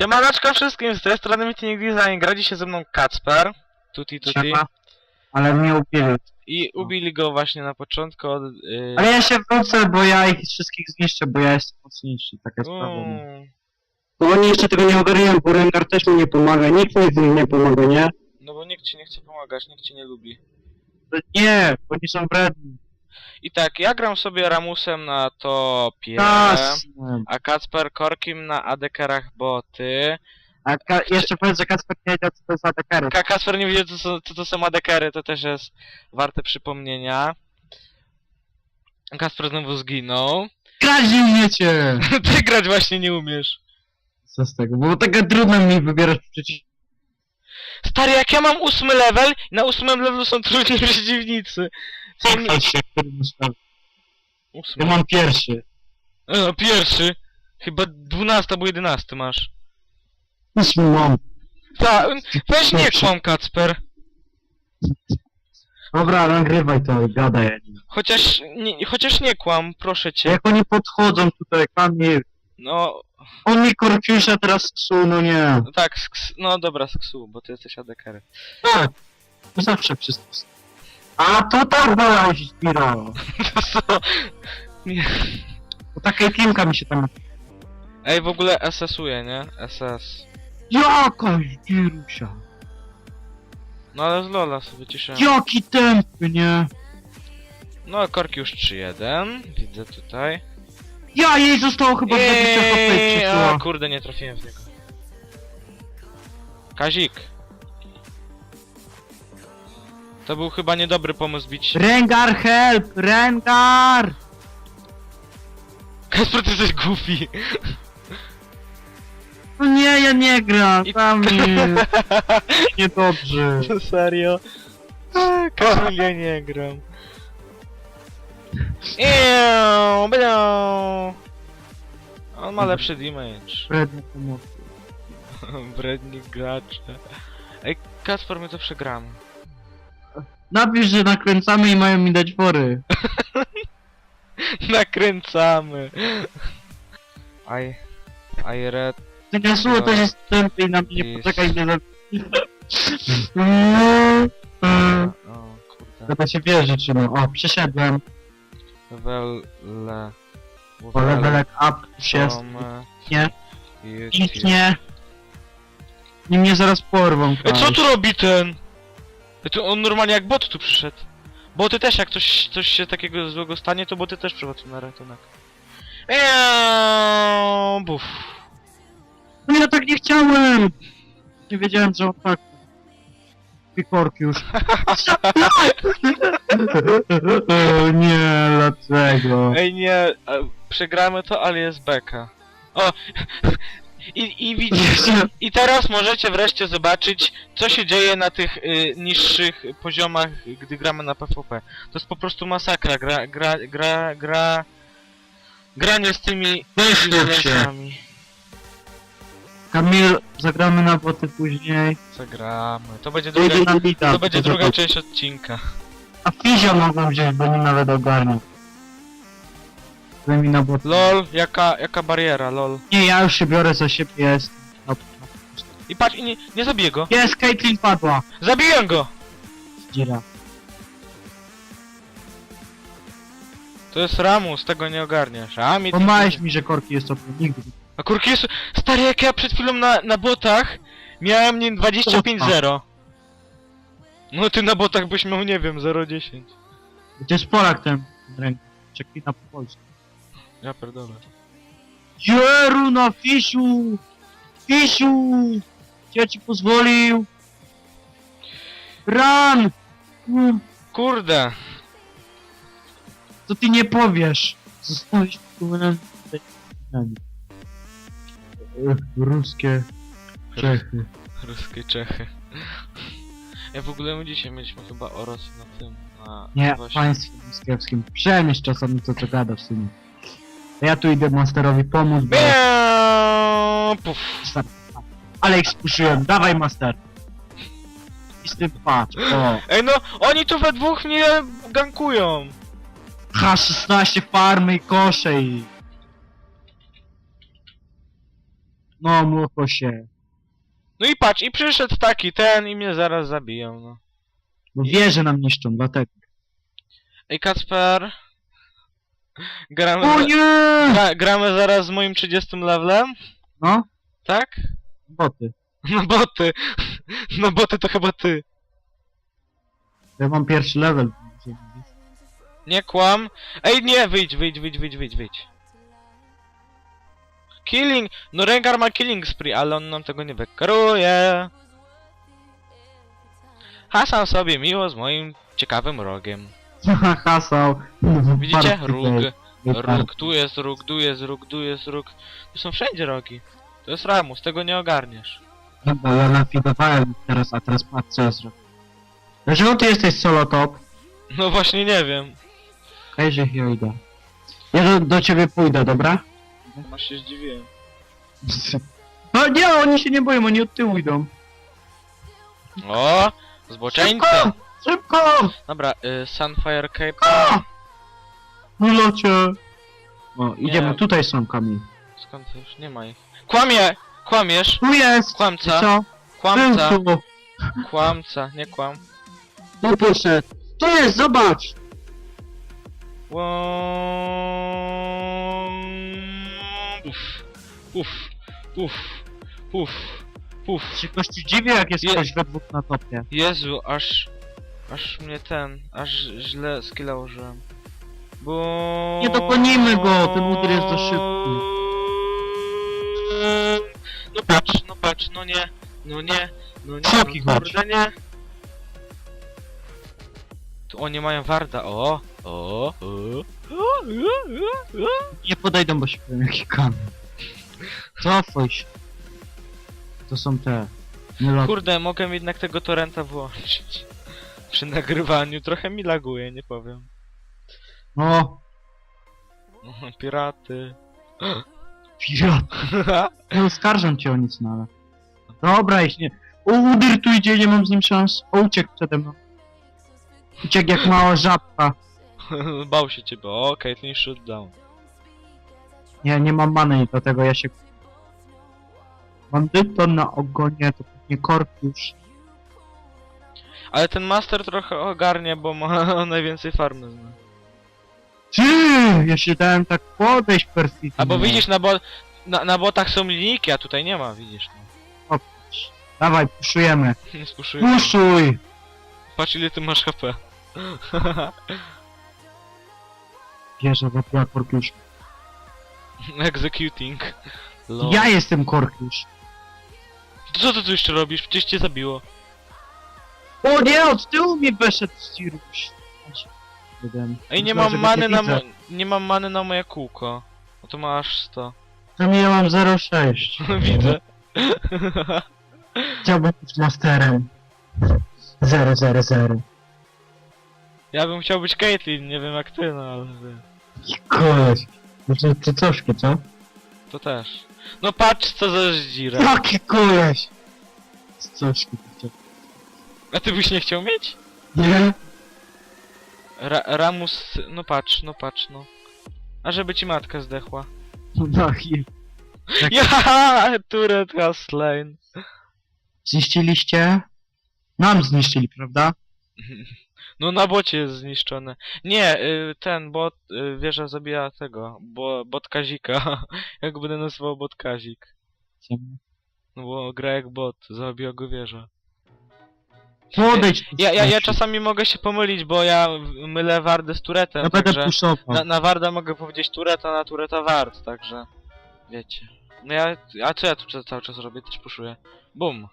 Siemaneczko wszystkim, z tej strony Meeting Design, gra dzisiaj ze mną Kacper, tuti tuti, Siema. Ale mnie upiły. i ubili go właśnie na początku od... Yy, Ale ja się wrócę, bo ja ich wszystkich zniszczę, bo ja jestem mocniejszy. Taka sprawa. no. mm, No oni jeszcze tego nie ogarniają, bo Rengar też mi nie pomaga, nikt mi z nim nie pomaga, nie? no bo nikt ci nie chce pomagać, nikt ci nie lubi. To Nie, bo nie są wredni. I tak, ja gram sobie Ramusem na topie, a Kacper Korkim na adekerach boty. A ka jeszcze powiedz, że Kasper nie wiedział, co to jest ADKR. Ka Kacper nie wiedział co, są- co to są adekery, to też jest warte przypomnienia. Kacper znowu zginął. Nie umiecie! Ty grać właśnie nie umiesz. Co z tego? Było taka trudno mi wybierać przeciw... Stary, jak ja mam ósmy level, na ósmym levelu są trudni przeciwnicy. Cofaj się, który. Ósmy. Ja mam pierwszy. E, pierwszy. Chyba dwunasty albo jedenasty masz. Ósmy mam. Ta, weź nie kłam, Kacper. Dobra, nagrywaj to, gadaj. Chociaż nie, chociaż nie kłam, proszę cię. Jak oni podchodzą tutaj, Kamil. No, On mi korpiusza teraz ksu, no nie. no tak, no dobra, sksu, bo ty jesteś adekery. Tak. To zawsze wszystko. A to tak była Zbiro. To co? Nie. Bo taka teamka mi się tam... Ej, w ogóle SS-uje, nie? SS. Jakaś Girusia. No ale z Lola sobie ciszę. Jaki tępy, nie? No, korki już 3-1, widzę tutaj. Ja jej zostało chyba 20 HP Eee, o kurde, nie trafiłem w niego. Kazik. To był chyba niedobry pomysł bić. Rengar help! Rengar! Kasper, ty jesteś goofy. No nie, ja nie gram, I- Kamil. Niedobrze. Serio? Kasper, ja nie gram. Eee, będą. On ma lepszy damage. Wredny pomocy. Wredni gracze. Ej, Kasper, my to przegramy. Napisz, że nakręcamy i mają mi dać fory. Nakręcamy. I... I read... Ten Yasuo też jest tępy i na mnie Jest. poczekaj, nie za... O, kurde. Chyba się wierzy, czy no. O, przeszedłem. Level... O, levelek up już jest. Nie. Pięknie. I mnie zaraz porwą. Ej, co tu robi ten? Ej, tu on normalnie jak bot tu przyszedł. Boty też, jak coś, coś się takiego złego stanie, to boty też przychodzą na ratunek. Eee, buf. No ja tak nie chciałem! Nie wiedziałem, że on tak... Pikorki już. o nie, dlaczego? Ej, nie, e, przegramy to, ale jest beka. O! I, I widzicie, i teraz możecie wreszcie zobaczyć, co się dzieje na tych y, niższych poziomach, gdy gramy na PvP. To jest po prostu masakra, gra, gra, gra, gra... Granie z tymi Wyślub się. Kamil, zagramy na boty później. Zagramy. To będzie druga, na to będzie druga część odcinka. A Fizio mogą wziąć, bo nie nawet ogarniał. Daj mi na boty. LOL, jaka, jaka bariera, lol. Nie, ja już się biorę za siebie, jest. No, I patrz, i nie, nie zabiję go. Jest, Caitlyn padła. Zabiłem go! Dzira. To jest Ramus, tego nie ogarniasz. A mi... Pomałeś mi, że korki jest oprócz nigdy. A kurki jest... Stary, jak ja przed chwilą na, na botach miałem nie 25-0. No ty na botach byś miał, nie wiem, 0-10. To jest Polak ten rękę. Czeklina po polsku. Ja pierdolę. Jeru na Fisiu! Fisiu! Ja ci pozwolił! Run! Mm, Kurde! Co ty nie powiesz? Zostałeś powinien... Ruskie Czechy. Ruskie Czechy. Ja w ogóle my dzisiaj mieliśmy chyba o Rosji na tym, na... Nie, właśnie- państwie moskiewskim. Przemyśl czasami to, co gada w sumie. Ja tu idę Masterowi pomóc, bo... Miau, Puf. Ale ich spuszyłem, dawaj Master! I z tym patrz, o. Ej no, oni tu we dwóch mnie gankują! H16 farmy i kosze i... No, młocho się. No i patrz, i przyszedł taki ten i mnie zaraz zabiją, no. Bo wieże nam niszczą, dlatego. Ej, Kacper. Gramy, O nie! gra, gramy zaraz z moim 30 levelem, No, tak? boty. No boty. No boty to chyba ty. Ja mam pierwszy level. Nie kłam. Ej, nie, wyjdź, wyjdź, wyjdź, wyjdź, wyjdź, wyjdź. Killing! No Rengar ma killing spree, ale on nam tego nie wykaruje. Hasam sobie miło z moim ciekawym rogiem. Hasał. Widzicie? Róg. Róg, tu jest róg, tu jest róg, tu jest róg. Tu są wszędzie rogi. To jest Ramus, tego nie ogarniesz. No bo ja nafidowałem teraz, a teraz patrz co ja zrobię. Dlaczego ty jesteś solo top? No właśnie nie wiem. Hejże ja idę. Ja do, do ciebie pójdę, dobra? Masz się zdziwiłem. No nie, oni się nie boją, oni od tyłu idą. O! Zboczeńcy! Szybko! Szybko! Dobra, y, Sunfire Cape. A! Wylocie! O, idziemy, Nie. tutaj są kamienie. Skąd już? Nie ma ich. Kłamie! Kłamiesz! Tu jest! Kłamca! Co? Kłamca! Był tu. Kłamca, nie kłam. No proszę. Tu jest, zobacz! Łom- Uff, uff, uff, uff, uff. Się dziwi, jak jest Je- ktoś we dwóch na topie. Jezu, aż... Aż mnie ten... Aż źle skilla użyłem. Bo... Nie dogonimy go, ten uder jest za szybki. No patrz, no patrz, no nie, no nie, no nie, no kurde nie. Tu oni mają warda, o, o, o, o, o, o, o. Nie podejdą, bo się powiem jaki kamień. Cofaj się. To są te... Nie lot... Kurde, mogę jednak tego torrenta włączyć. Przy nagrywaniu trochę mi laguje, nie powiem. O! Piraty. Pirat! Nie oskarżam cię o nic, no ale... Dobra, jeśli nie... O, Udyr tu idzie, nie mam z nim szans. O, uciekł przede mną. Uciekł jak mała żabka. Bał się ciebie, o, Caitlyn shutdown. Nie, nie mam many, dlatego ja się... Bandyto na ogonie, to pewnie korpiusz. Ale ten master trochę ogarnie, bo ma najwięcej farmy. zna. Ty! Ja się dałem tak podejść perfidnie. A bo widzisz, na, bo na, na botach są linijki, a tutaj nie ma, widzisz. No. Dawaj, puszujemy. Nie spuszuję. Puszuj! Patrz ile ty masz HP. Wierzę, że ja korpiusz. Executing. Lol. Ja jestem korpiusz. Co ty tu jeszcze robisz? Przecież cię zabiło. O nie, od tyłu mi wyszedł Sirius. Ej, nie Myślę, mam że many na widzę. mo nie mam many na moje kółko. No to masz 100. To ja mam 0,6. Widzę. Chciałbym być masterem. 0, 0, 0. Ja bym chciał być Caitlyn, nie wiem jak ty, no ale ty- Koleś. Może ty troszkę, co? to też. No patrz co za zdzira. Jaki koleś! Troszkę. A ty byś nie chciał mieć? Nie? Ra Ramus, no patrz, no patrz, no. A żeby ci matka zdechła. No i... Tak. Ja, Turret has slain. Zniszczyliście? Nam zniszczyli, prawda? No na bocie jest zniszczone. Nie, y, ten bot, y, wieża zabija tego, bo bot Kazika. jak będę nazywał bot Kazik. No bo gra jak bot, zabija go wieża. Podejdź! Ja, ja, ja czasami mogę się pomylić, bo ja mylę Wardę z Turetem, Ja będę także... puszował. Na, na Warda mogę powiedzieć Tureta, na Tureta Ward, także... Wiecie. No ja... A co ja tu ca- cały czas robię? Też puszuję. Bum!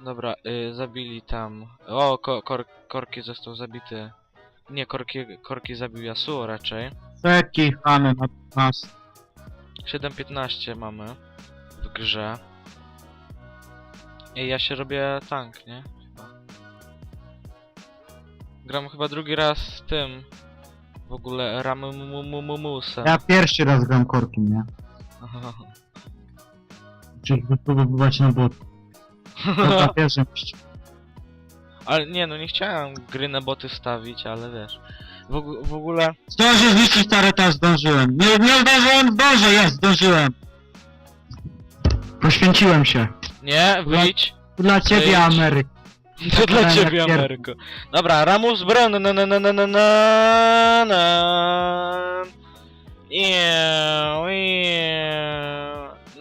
Dobra, y, zabili tam... O, ko, kor, Korki został zabity. Nie, Korki, Korki zabił Yasuo raczej. Taki Hany na nas. 7.15 mamy w grze. I ja się robię tank, nie? Gram chyba drugi raz z tym. W ogóle Ramumusem. Ja pierwszy raz gram korkiem, nie? Czyli wypróbować na bot. Dobra, pierwszy myśl. Ale nie, no nie chciałem gry na boty stawić, ale wiesz. W, og- w ogóle... Zdążę zniszczyć stare, teraz zdążyłem. Nie, nie zdążyłem, zdążę, jest, zdążyłem. Poświęciłem się. Nie, wyjdź. Dla ciebie. Ameryk. To dla ciebie, pier- Ameryko. Dobra, Ramus Brown, na na na na na na na.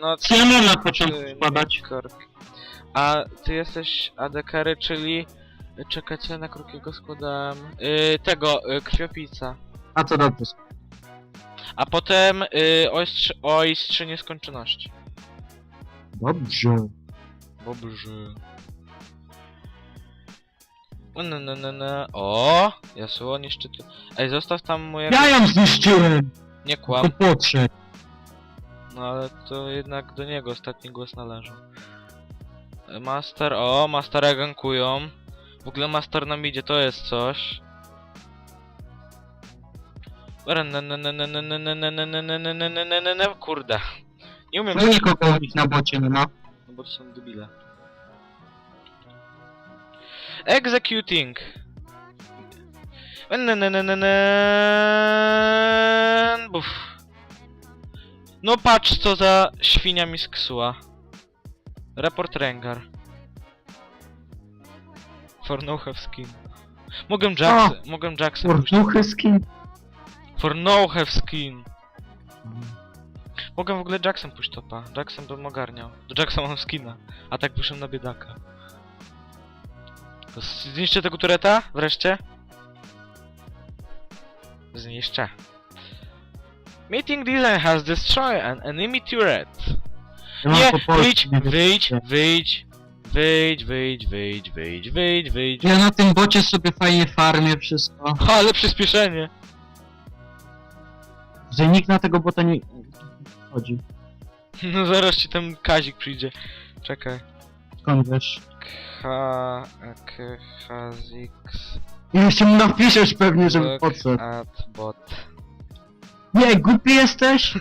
No Co ty, początku składać? A ty jesteś ADKary, czyli... Czekajcie, na krótkiego składałem... Yy, tego, yy, krwiopica. A co dobrze. A potem yy, ostrze, ostrze nieskończoności. Dobrze. Dobrze. No, no, no, no. O, Jasuo niszczyty. Ej, zostaw tam mojego... Ja ją zniszczyłem! Nie To kłam. podszedł. No ale to jednak do niego ostatni głos należał. E, Master, o, Mastera gankują. W ogóle Master nam idzie, to jest coś. Kurde. Nie umiem No nikogo nich na bocie nie ma. No bo to są debile. Executing. Buf. No patrz co za świnia mi sksuła. Report Rengar. For no have skin. Mogę Jax, mogę Jacksa puścić. Pornuchy skin. For no have skin. Mogę w ogóle Jackson pójść topa. Jackson bym ogarniał. Do Jackson mam skina. A tak wyszłem na biedaka. Zniszczę tego tureta? Wreszcie? Zniszczę. Meeting design has destroyed an enemy turret. Mam Nie, wyjdź, wyjdź, wyjdź. Wyjdź, wyjdź, wyjdź, wyjdź, wyjdź, wyjdź. Ja na tym bocie sobie fajnie farmię wszystko. Ale przyspieszenie. Że nikt na tego bota nie chodzi. No zaraz ci ten Kazik przyjdzie. Czekaj. Skąd wiesz? K... K... Khazix... I jeszcze mu napiszesz pewnie, żeby podszedł. at bot. Nie, głupi jesteś?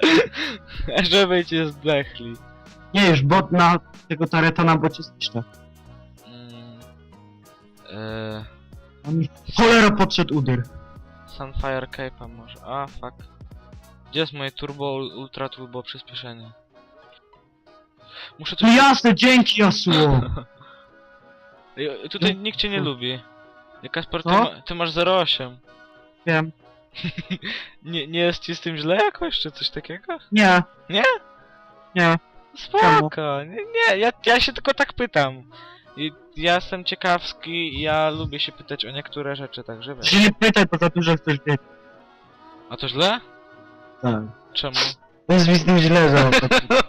Żeby cię zdechli. Nie, już bot na tego tareta na bocie zniszczę. Mm. Eee, On mi cholera podszedł udyr. Sunfire Cape'a może. A, fuck. Gdzie jest moje turbo, ultra turbo przyspieszenie? Muszę No coś... jasne, dzięki Yasuo! Ej, Tutaj No, nikt cię nie no. lubi. Kasper, ty, Co? ma, ty masz 0,8. Wiem. Nie, nie jest ci z tym źle jakoś, czy coś takiego? Nie. Nie? Nie. Spoko, nie, nie ja, ja się tylko tak pytam. I ja jestem ciekawski i ja lubię się pytać o niektóre rzeczy, także wiesz. Się nie pytaj, bo za dużo chcesz wiedzieć. A to źle? Tak. Czemu? To jest mi z tym źle, że...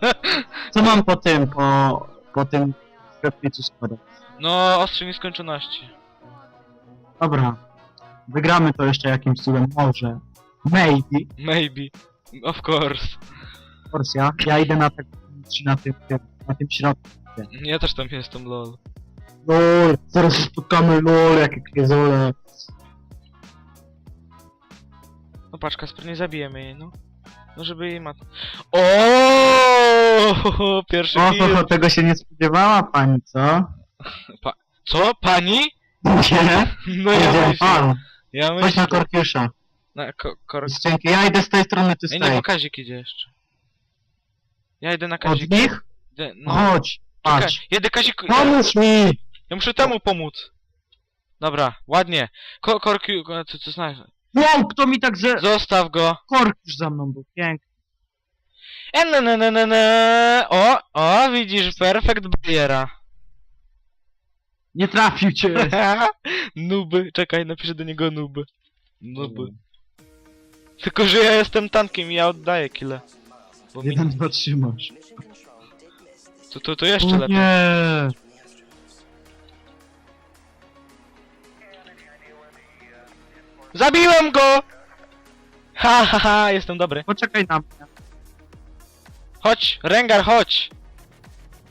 Co mam po tym, po... po tym sklepnicu składać? No, ostrze nieskończoności. Dobra. Wygramy to jeszcze jakimś cudem, może. Maybe. Maybe. Of course. Of course, ja. Ja idę na, tak, na tym, tym, na tym środku. Ja też tam jestem, lol. Lol, zaraz się spotkamy, lol, jakie kwiezole. No patrz, Kasper, nie zabijemy jej, no. No żeby jej mat... O, Pierwszy O, kill. tego się nie spodziewała pani, co? Co? Pani? Nie? No ja myślę. pan. Ja Chodź myślę. na korkiusza. Na ko kor... Dzięki, ja idę z tej strony, ty z Ej, nie, bo tej. Kazik idzie jeszcze. Ja idę na Od Kazik. nich? Idę, no, Chodź, czekaj, patrz. jedę Kazik... Pomóż mi! Ja muszę temu pomóc. Dobra, ładnie. Ko korki... Co, co znasz? Wow, kto mi tak ze... Zostaw go. Korkiusz za mną był, piękny. E, ne, ne, ne, ne, ne. O, o, widzisz, perfekt bariera. Nie trafił cię. Nuby, czekaj, napiszę do niego nuby. Nuby. Tylko, że ja jestem tankiem i ja oddaję kile. Bo mi... Jeden, dwa, trzymasz. to, to, to jeszcze O lepiej. nie. Zabiłem go! Ha, ha, ha, jestem dobry. Poczekaj na mnie. Chodź, Rengar, chodź!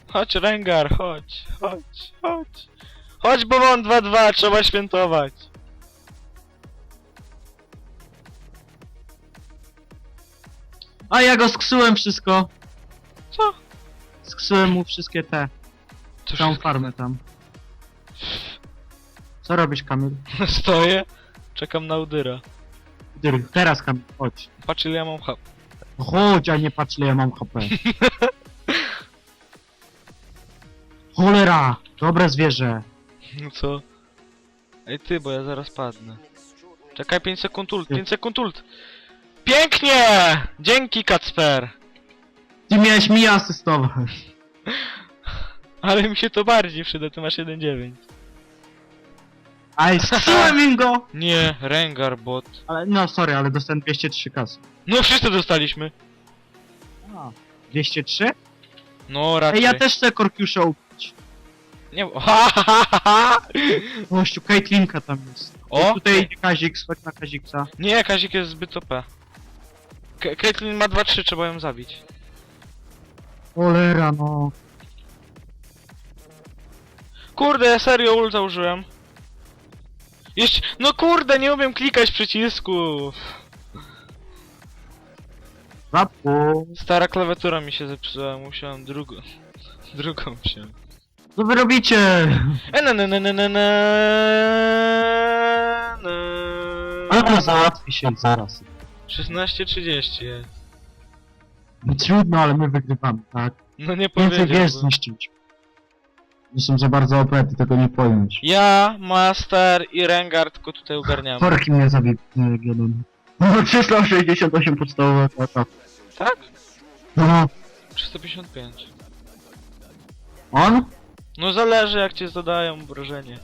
Chodź, Rengar, chodź, chodź, chodź. Chodź, bo mam 2-2, trzeba świętować. A ja go sksułem wszystko. Co? Sksułem mu wszystkie te. To Całą farmę tam. Co robisz, Kamil? Stoję, czekam na Udyra. Dyr, teraz Kamil, chodź. Patrz ile ja mam hap. Chodź, a nie patrz, ile ja mam HP. Cholera! Dobre zwierzę. No co? Ej ty, bo ja zaraz padnę. Czekaj 5 sekund ult, 5 sekund ult! Pięknie! Dzięki Kacper! Ty miałeś mi asystować. Ale mi się to bardziej przyda, ty masz 1-9. Aj, strzałem im go! Nie, Rengar bot. Ale, no sorry, ale dostałem 203 kasy. No wszyscy dostaliśmy. A, 203? No raczej. Ej, ja też chcę Korkiusza upić. Nie... Ha, ha, ha, ha. Gościu, Caitlinka tam jest. O! Tutaj idzie Kazik, schodź na Kaziksa. Nie, Kazik jest zbyt OP. K- Caitlyn ma 2-3, trzeba ją zabić. Cholera, no. Kurde, serio ulta użyłem. Jeszcze... No kurde, nie umiem klikać przycisków. Zapu. Stara klawiatura mi się zepsuła, musiałem drugą... Drugą wziąć. Co wy robicie? E, na, na, na, na, na, na, na. Ale załatwi się zaraz. 16.30 jest. No trudno, ale my wygrywamy, tak? No nie Więcej powiedział. wiesz bo- zniszczyć. Są za bardzo OP, ty tego nie pojąć. Ja, Master i Rengar tylko tutaj ogarniamy. Korki mnie zabił e, jeden. No 368 podstawowe lata. Tak? No, 355. on? No zależy jak cię zadają obrażenie.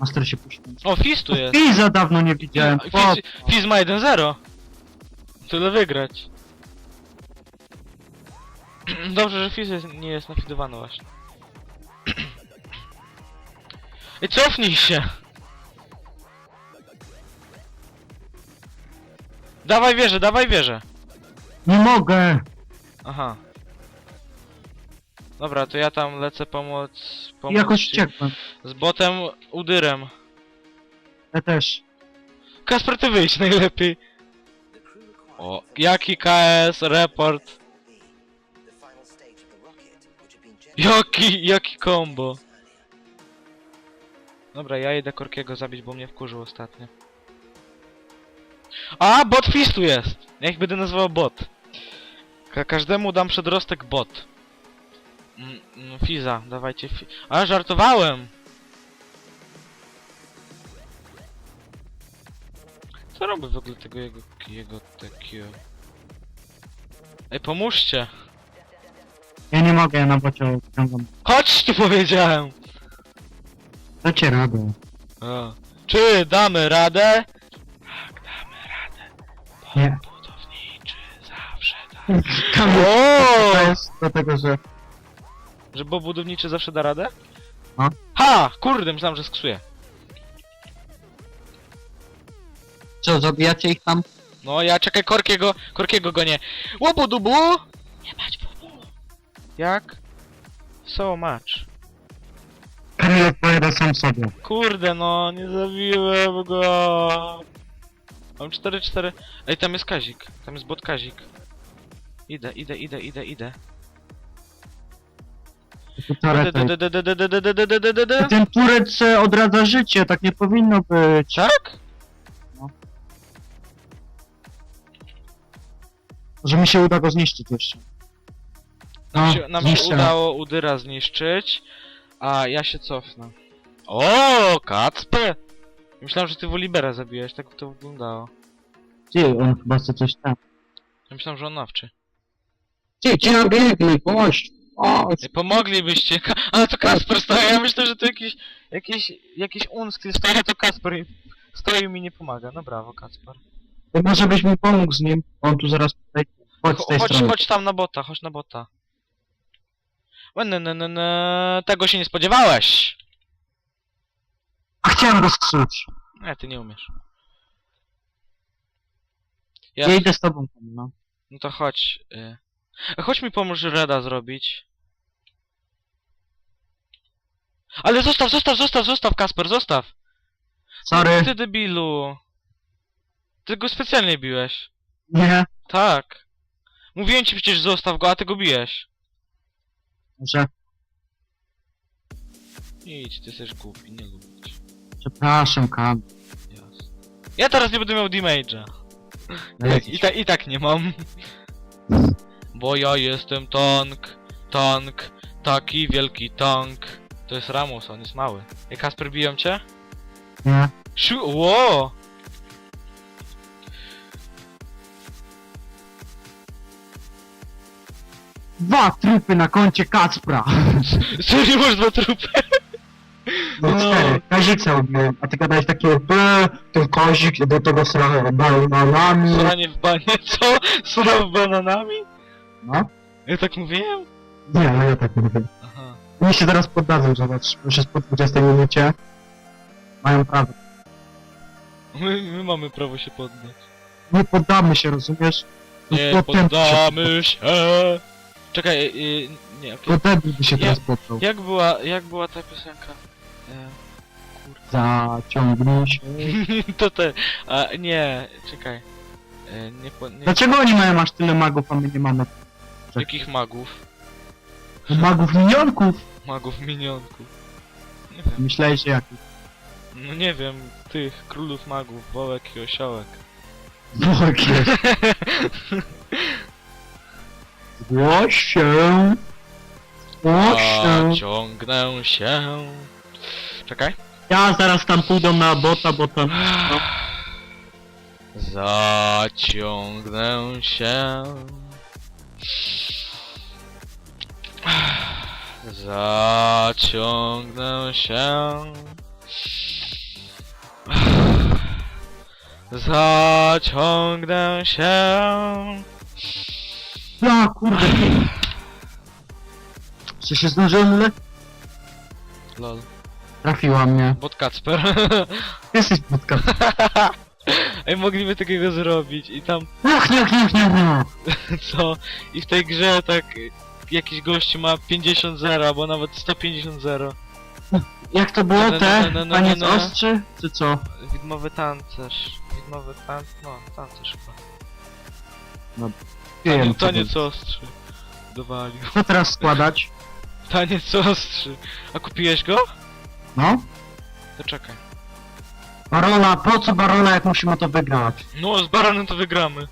Master się puścił. O, Fizz tu jest. I za dawno nie widziałem. Fizz, Fizz ma 1-0. Tyle wygrać. Dobrze, że Fizz jest, nie jest nafidowany właśnie. I cofnij się! Dawaj wieżę, dawaj wieżę! nie mogę. Aha. Dobra, to ja tam lecę pomóc... pomóc Jakoś ci uciekłem. Z botem Udyrem. Ja też. Kasper, ty wyjdź najlepiej. O, jaki KS, report. Jaki, jaki combo. Dobra, ja idę Korkiego zabić, bo mnie wkurzył ostatnio. A, bot Fistu jest! Niech będę nazywał bot. Ka każdemu dam przedrostek bot. Mm, mm, Fiza, dawajcie fi... A, żartowałem! Co robi w ogóle tego jego... jego takiego... Ej, pomóżcie! Ja nie mogę, ja na bocie ciągam. Chodź tu powiedziałem! Dacie radę. A. Czy damy radę? Tak, damy radę. Bo Nie. budowniczy zawsze da. Tam O! to jest dlatego, że... Że bo budowniczy zawsze da radę? No. Ha! Kurde, myślałem, że sksuje. Co, zabijacie ich tam? No ja czekaj, Korkiego, Korkiego gonię. Łobu dubu! Nie bać bubu. Jak? So much. Kamil odpowiada sam sobie. Kurde no, nie zabiłem go. Mam 4-4. Ej, tam jest Kazik. Tam jest bot Kazik. Idę, idę, idę, idę, idę. Turret. Ten turret se odradza życie, tak nie powinno być. Tak? Może no. mi się uda go zniszczyć jeszcze. No, Nam się, nam się udało Udyra zniszczyć, a ja się cofnę. O, Kacper! Myślałem, że ty Wolibera zabijałeś, tak to wyglądało. Ty, on chyba chce coś tam. Ja myślałem, że on nawczy. Ty, gdzie ja biegnę, gość? O, Ej, pomoglibyście, Ka ale to Kasper stoi, ja myślę, że to jakiś, jakiś, jakiś unsk stoi, a to Kasper i stoi i mi nie pomaga. No brawo, Kasper. To może byś mi pomógł z nim. On tu zaraz tutaj... Chodź z tej Chodź, strony. chodź tam na bota, chodź na bota. O, ne, ne, ne, ne, tego się nie spodziewałeś! A chciałem go skrzycz. Nie, ty nie umiesz. Ja, Ja, idę z tobą no. no to chodź. Y. A Chodź mi pomóż Reda zrobić. Ale zostaw, zostaw, zostaw, zostaw, Kasper, zostaw! Sorry. Ty debilu! Ty go specjalnie biłeś. Nie. Tak. Mówiłem ci przecież zostaw go, a ty go bijesz. Że... Idź, ty jesteś głupi, nie lubię cię. Przepraszam, Kam. Jasne. Ja teraz nie będę miał damage'a. I, tak- i, ta, I tak nie mam. Bo ja jestem tank. Tank, taki wielki tank. To jest Ramus, on jest mały. Ej, Kasper, biją cię? Nie? Szu... Ło! Dwa trupy na koncie Kacpra. Serio masz dwa trupy? No cztery. Kazica ubiłem, a ty gadałeś takie B, ten kozik do tego sranego bananami. Sranie w banie, co? Sra w bananami? No? Ja tak mówiłem? Nie, no ja tak nie mówię. Aha. Oni się teraz poddadzą, zobacz, już jest po 20 minucie. Mają prawo. My, my mamy prawo się poddać. Nie poddamy się, rozumiesz? Nie No, poddamy się. Czekaj, yy, nie, okej. To debil by się Ja- teraz poddał. Jak była, jak była ta piosenka? E, Zaciągnij się. to te, a nie, czekaj. E, nie, po, nie, Dlaczego oni mają aż tyle magów, a my nie mamy jakich magów? magów minionków? Magów minionków. Nie wiem, Myślałeś, że jakich? no nie wiem, tych królów magów, wołek i osiołek. Bóg jest. Zgłoś się. Zgłoś się. Zaciągnę się. Czekaj. Ja zaraz tam pójdą na bota, bo tam... No. Zaciągnę się. Zaciągnę się. Zaciągnę się. Ja kurde. Czy się zdążyłem ule? Lol. Trafiła mnie. Bot Kacper. Jesteś podka. Ej, mogliby takiego zrobić i tam Ach, nie, nie, nie, nie. co? I w tej grze tak y, jakiś gościu ma 50 zera, albo nawet 150 zero. Jak to było No, no, te? no, no, no, no, no. ostrzy? Czy co? Widmowy tancerz. Widmowy tan... no, tancerz chyba. Wiem, Taniec, co taniec to- ostrzy. Dowalił. Co teraz składać? Taniec ostrzy. A kupiłeś go? No? To czekaj. Barola, po co Barola, jak musimy to wygrać? No, z Baronem to wygramy.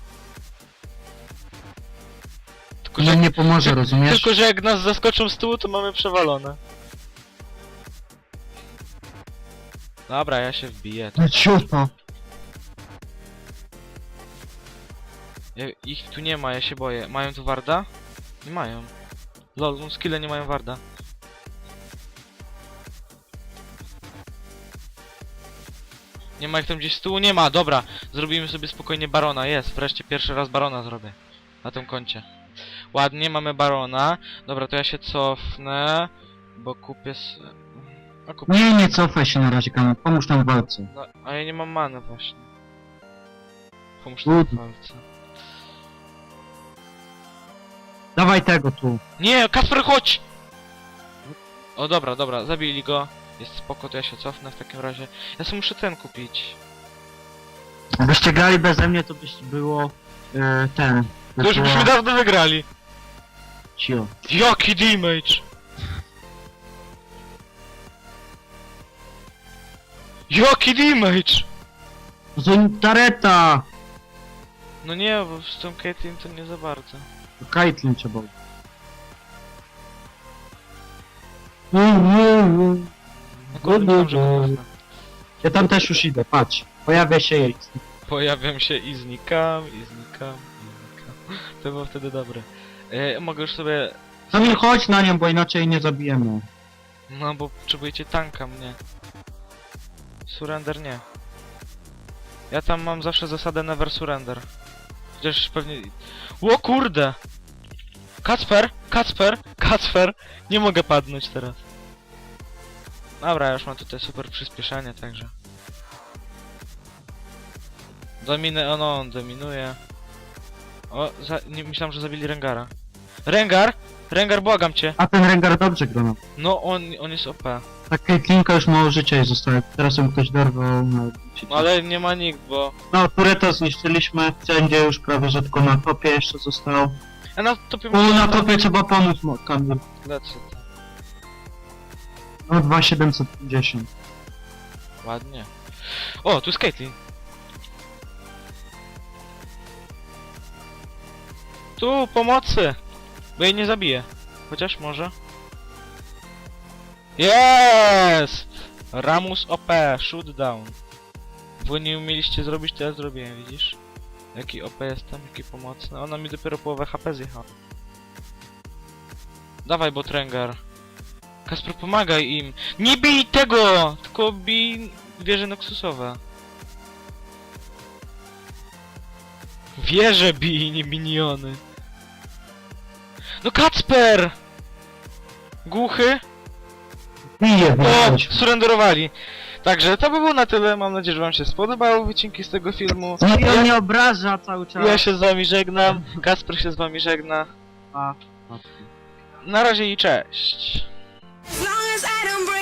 Tylko To że, nie pomoże, rozumiesz? tylko, że jak nas zaskoczą z tyłu, to mamy przewalone. Dobra, ja się wbiję. No ich tu nie ma, ja się boję. Mają tu Warda? Nie mają. Lol, no skille nie mają Warda. Nie ma ich tam gdzieś z tyłu? Nie ma, dobra. Zrobimy sobie spokojnie Barona. Jest, wreszcie pierwszy raz Barona zrobię. Na tym koncie. Ładnie, mamy Barona. Dobra, to ja się cofnę. Bo kupię s... A kupię... Nie, nie cofaj się na razie, Kanon. Pomóż nam w walce. No, a ja nie mam many właśnie. Pomóż mi w walce. Dawaj tego tu. Nie, Kasper, chodź! O, dobra, dobra, zabili go. Jest spoko, to ja się cofnę w takim razie. Ja sobie muszę ten kupić. Jakbyście grali beze mnie, to byś było... E, ten... To już byśmy dawno wygrali. Cio. Jaki damage! Jaki damage! Zontareta! No nie, bo z tą Caitlyn to nie za bardzo. Kajtlin trzeba. No kurde. Ja tam też już idę, patrz. Pojawia się jej. Pojawiam się i znikam, i znikam, i znikam. To było wtedy dobre. E, mogę już sobie... Kamil, chodź na nią, bo inaczej nie zabijemy. No bo potrzebujecie tanka mnie. Surrender nie. Ja tam mam zawsze zasadę never surrender. Chociaż pewnie... Ło kurde! Kacper! Kacper! Kacper! Nie mogę padnąć teraz. Dobra, już mam tutaj super przyspieszenie, także... Dominę, o no, on dominuje. O, za, nie, myślałem, że zabili Rengara. Rengar! Rengar, błagam cię! A ten Rengar dobrze gra. no. No, on, on jest OP. Ta Caitlynka już mało życia jej zostało. Teraz ją ktoś dorwał. No, No ale nie ma nikt, bo... no Tureta zniszczyliśmy. Wszędzie już prawie że tylko na topie jeszcze został. A na topie O, na topie trzeba pomóc, mo- Kamil. Lecę. No 2750. Ładnie. O, tu jest Caitlyn. Tu, pomocy! Bo jej nie zabiję. Chociaż może. Jest! Ramus OP, shootdown. Wy nie umieliście zrobić, to ja zrobiłem, widzisz? Jaki OP jestem, jaki pomocny. Ona mi dopiero połowę HP zjechała. Dawaj, Botrengar. Kasper, pomagaj im. Nie bij tego! Tylko bij wieże Noxusowe. Wieże bij, nie miniony. No Kacper! Głuchy? Piję No, wziąć. surrenderowali. Także to by było na tyle. Mam nadzieję, że wam się spodobały wycinki z tego filmu. No i mnie obraża cały czas. Ja się z wami żegnam. Kasper się z wami żegna. A. Na razie i cześć. As long as I don't break.